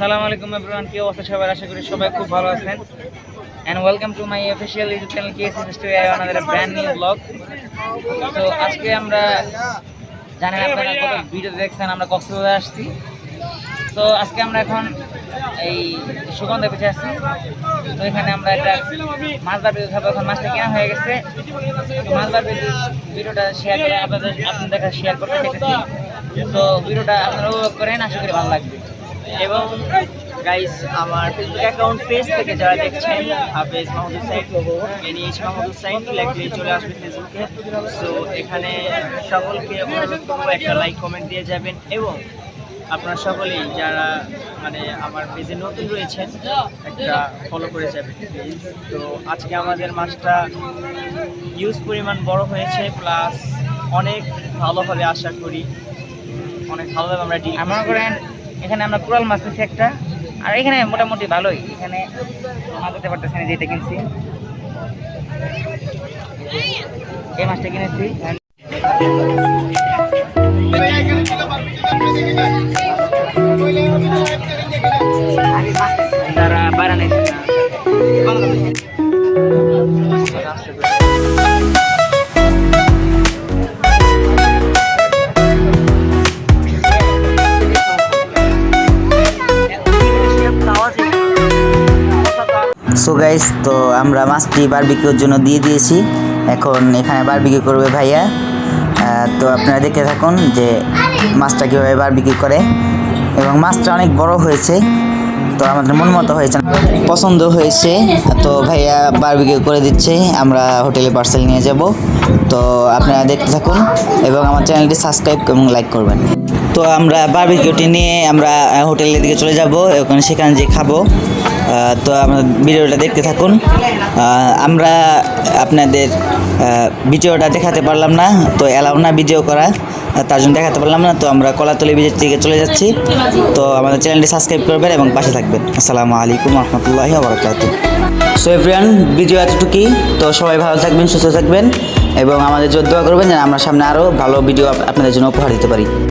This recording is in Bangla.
আসসালামু আলাইকুম এভরিওয়ান কি অবস্থা সবাই আশা করি সবাই খুব ভালো আছেন। And welcome to my official YouTube channel KSS story আমাদের ব্র্যান্ড নিউ ব্লগ তো আজকে আমরা জানেন আপনারা কত ভিডিও দেখছেন আমরা কক্সবাজার আসছি। তো আজকে আমরা এখন এই সুগন্ধা পিঠে আসছি তো এখানে আমরা একটা মাছ বাড়ি খাব এখন মাছটা কেনা হয়ে গেছে। তো মাছ বাড়ি ভিডিওটা শেয়ার করে আপনাদের আপনাদের কাছে শেয়ার করতে দেখেছি তো ভিডিওটা আপনারা উপভোগ করেন আশা করি ভালো লাগবে। এবং গাইস আমার ফেসবুক অ্যাকাউন্ট পেজ থেকে যারা দেখছেন হাফেজ মাহমুদ হুসাইন এনএইচ মাহমুদ হুসাইন লিখলেই চলে আসবে ফেসবুকে সো এখানে সকলকে অনুরোধ করব একটা লাইক কমেন্ট দিয়ে যাবেন এবং আপনারা সকলেই যারা মানে আমার পেজে নতুন রয়েছেন একটা ফলো করে যাবেন। তো আজকে আমাদের মাছটা ইউজ পরিমাণ বড় হয়েছে প্লাস অনেক ভালো হবে আশা করি অনেক ভালোভাবে আমরা ডিল আমার করেন এখানে আমরা কুড়াল মাছ নিচ্ছি একটা। আর এখানে মোটামুটি ভালোই। এখানে মাছ দিতে পারতেছি না, যেটা কিনছি। এই মাছটা কিনেছি। তারা বাইরে সো গাইস তো আমরা মাছটি বারবিকিউর জন্য দিয়ে দিয়েছি। এখন এখানে বারবিকিউ করবে ভাইয়া। তো আপনারা দেখতে থাকুন যে মাছটা কীভাবে বারবিকিউ করে। এবং মাছটা অনেক বড় হয়েছে, তো আমাদের মন মতো হয়েছে পছন্দ হয়েছে, তো ভাইয়া বারবিকিউ করে দিচ্ছে। আমরা হোটেলে পার্সেল নিয়ে যাব। তো আপনারা দেখতে থাকুন এবং আমার চ্যানেলটি সাবস্ক্রাইব এবং লাইক করবেন। তো আমরা বারবিকিউটি নিয়ে আমরা হোটেলের দিকে চলে যাব। ওখানে সেখানে যে খাব। তো আমরা ভিডিওটা দেখতে থাকুন। আমরা আপনাদের ভিডিওটা দেখাতে পারলাম না, তো অ্যালাউ না ভিডিও করা তার জন্য দেখাতে পারলাম না, তো আমরা কলাতলি বিজের দিকে চলে যাচ্ছি। তো আমাদের চ্যানেলটি সাবস্ক্রাইব করবেন এবং পাশে থাকবেন। আসসালামু আলাইকুম রহমতুল্লাহি বরকাত। সো এভরিয়ান ভিডিও এতটুকুই, তো সবাই ভালো থাকবেন, সুস্থ থাকবেন, এবং আমাদের জন্য দোয়া করবেন যেন আমরা সামনে আরও ভালো ভিডিও আপনাদের জন্য উপহার দিতে পারি।